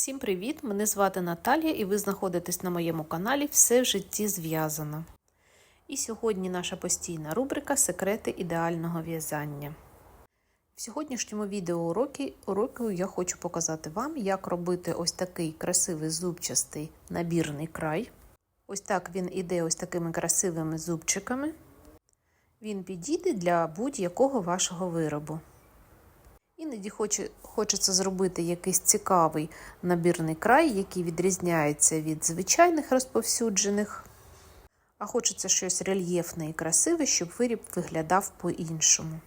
Всім привіт! Мене звати Наталія і ви знаходитесь на моєму каналі Все в житті зв'язано. І сьогодні наша постійна рубрика Секрети ідеального в'язання. В сьогоднішньому відеоуроці уроку я хочу показати вам, як робити ось такий красивий зубчастий набірний край. Ось так він іде ось такими красивими зубчиками. Він підійде для будь-якого вашого виробу. Іноді хоче, хочеться зробити якийсь цікавий набірний край, який відрізняється від звичайних розповсюджених, а хочеться щось рельєфне і красиве, щоб виріб виглядав по-іншому.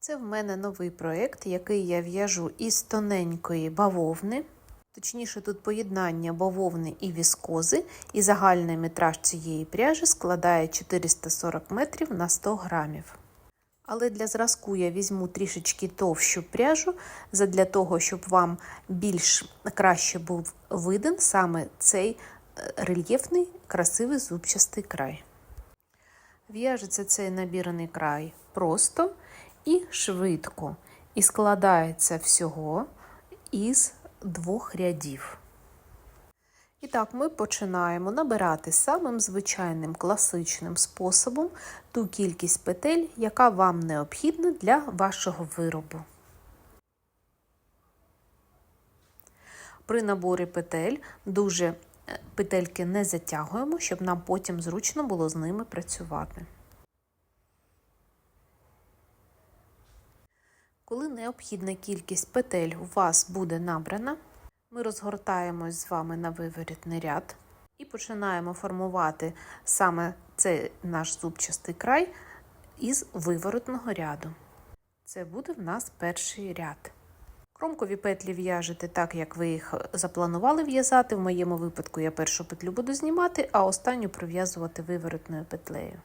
Це в мене новий проєкт, який я в'яжу із тоненької бавовни. Точніше, тут поєднання бавовни і віскози, і загальний метраж цієї пряжі складає 440 метрів на 100 грамів. Але для зразку я візьму трішечки товщу пряжу, для того, щоб вам більш краще був виден саме цей рельєфний, красивий зубчастий край. В'яжеться цей набірний край просто і швидко, і складається всього із двох рядів. І так, ми починаємо набирати самим звичайним класичним способом ту кількість петель, яка вам необхідна для вашого виробу. При наборі петель дуже петельки не затягуємо, щоб нам потім зручно було з ними працювати. Коли необхідна кількість петель у вас буде набрана, ми розгортаємось з вами на виворітний ряд і починаємо формувати саме цей наш зубчастий край із виворотного ряду. Це буде в нас перший ряд. Кромкові петлі в'яжете так, як ви їх запланували в'язати. В моєму випадку я першу петлю буду знімати, а останню пров'язувати виворотною петлею.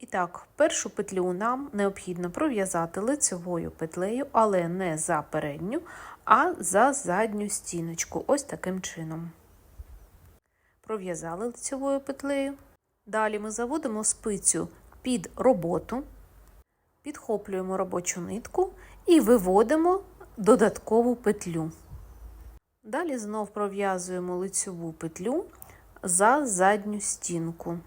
І так, першу петлю нам необхідно пров'язати лицевою петлею, але не за передню, а за задню стіночку. Ось таким чином. Пров'язали лицевою петлею. Далі ми заводимо спицю під роботу, підхоплюємо робочу нитку і виводимо додаткову петлю. Далі знов пров'язуємо лицеву петлю за задню стінку.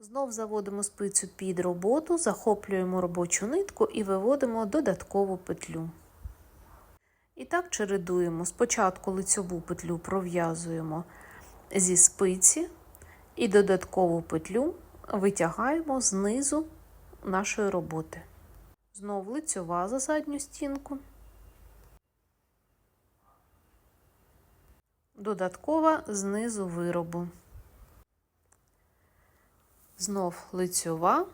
Знов заводимо спицю під роботу, захоплюємо робочу нитку і виводимо додаткову петлю. І так чередуємо. Спочатку лицьову петлю пров'язуємо зі спиці і додаткову петлю витягаємо знизу нашої роботи. Знов лицьова за задню стінку, додаткова знизу виробу. Знов лицьова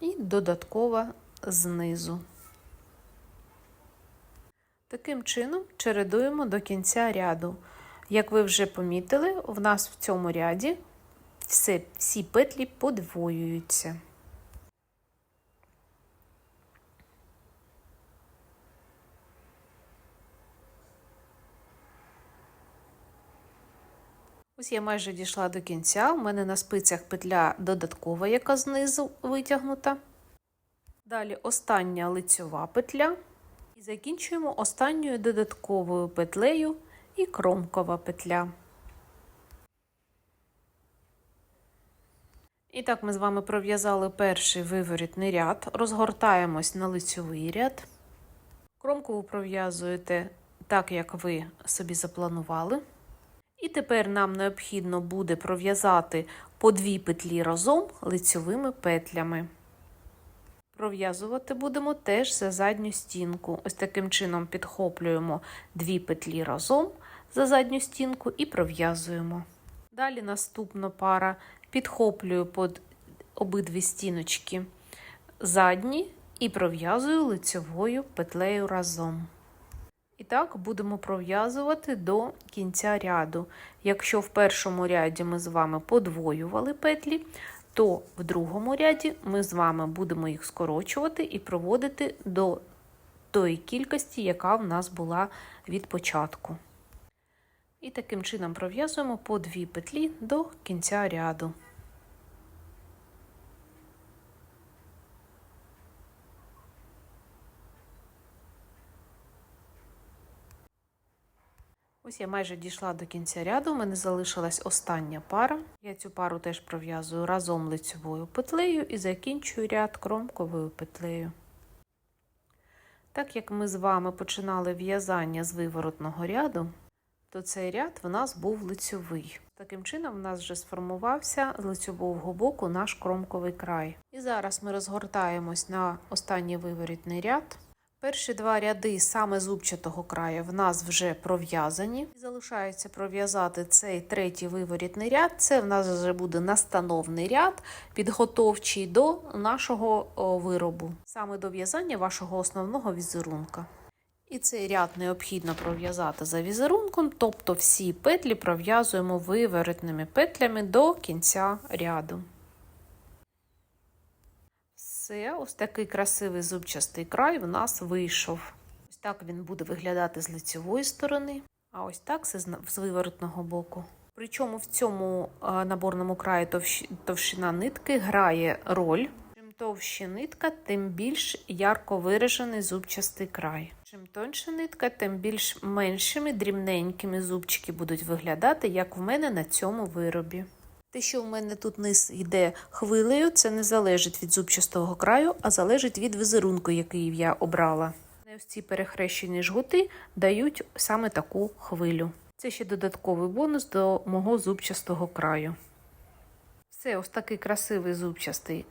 і додаткова знизу. Таким чином чередуємо до кінця ряду. Як ви вже помітили, в нас в цьому ряді все, всі петлі подвоюються. Ось я майже дійшла до кінця. У мене на спицях петля додаткова, яка знизу витягнута. Далі остання лицьова петля. І закінчуємо останньою додатковою петлею і кромкова петля. І так, ми з вами пров'язали перший виворітний ряд, розгортаємось на лицьовий ряд. Кромкову пров'язуєте так, як ви собі запланували. І тепер нам необхідно буде пров'язати по дві петлі разом лицьовими петлями. Пров'язувати будемо теж за задню стінку. Ось таким чином підхоплюємо дві петлі разом за задню стінку і пров'язуємо. Далі наступна пара підхоплюю під обидві стіночки задні і пров'язую лицьовою петлею разом. І так будемо пров'язувати до кінця ряду. Якщо в першому ряді ми з вами подвоювали петлі, то в другому ряді ми з вами будемо їх скорочувати і проводити до тої кількості, яка в нас була від початку. І таким чином пров'язуємо по дві петлі до кінця ряду. Ось я майже дійшла до кінця ряду, у мене залишилась остання пара. Я цю пару теж пров'язую разом лицьовою петлею і закінчую ряд кромковою петлею. Так як ми з вами починали в'язання з виворотного ряду, то цей ряд в нас був лицьовий. Таким чином, в нас вже сформувався з лицьового боку наш кромковий край. І зараз ми розгортаємось на останній виворітний ряд. Перші два ряди саме зубчатого краю в нас вже пров'язані. Залишається пров'язати цей третій виворітний ряд. Це в нас вже буде настановний ряд, підготовчий до нашого виробу, саме до в'язання вашого основного візерунка. І цей ряд необхідно пров'язати за візерунком, тобто всі петлі пров'язуємо виворотними петлями до кінця ряду. Все, ось такий красивий зубчастий край в нас вийшов. Ось так він буде виглядати з лицевої сторони, а ось так з виворотного боку. Причому в цьому наборному краї товщина нитки грає роль. Чим товща нитка, тим більш ярко виражений зубчастий край. Чим тоньша нитка, тим більш меншими дрібненькими зубчики будуть виглядати, як в мене на цьому виробі. Те, що в мене тут низ йде хвилею, це не залежить від зубчастого краю, а залежить від візерунку, який я обрала. Ось ці перехрещені жгути дають саме таку хвилю. Це ще додатковий бонус до мого зубчастого краю. Все, ось такий красивий зубчастий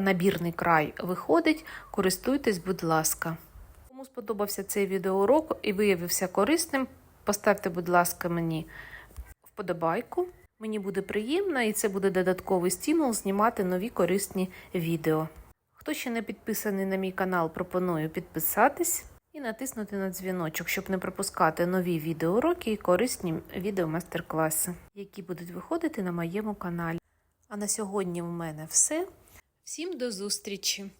набірний край виходить. Користуйтесь, будь ласка. Кому сподобався цей відеоурок і виявився корисним, поставте, будь ласка, мені вподобайку. Мені буде приємно і це буде додатковий стимул знімати нові корисні відео. Хто ще не підписаний на мій канал, пропоную підписатись і натиснути на дзвіночок, щоб не пропускати нові відеоуроки і корисні відео-майстер-класи, які будуть виходити на моєму каналі. А на сьогодні в мене все. Всім до зустрічі!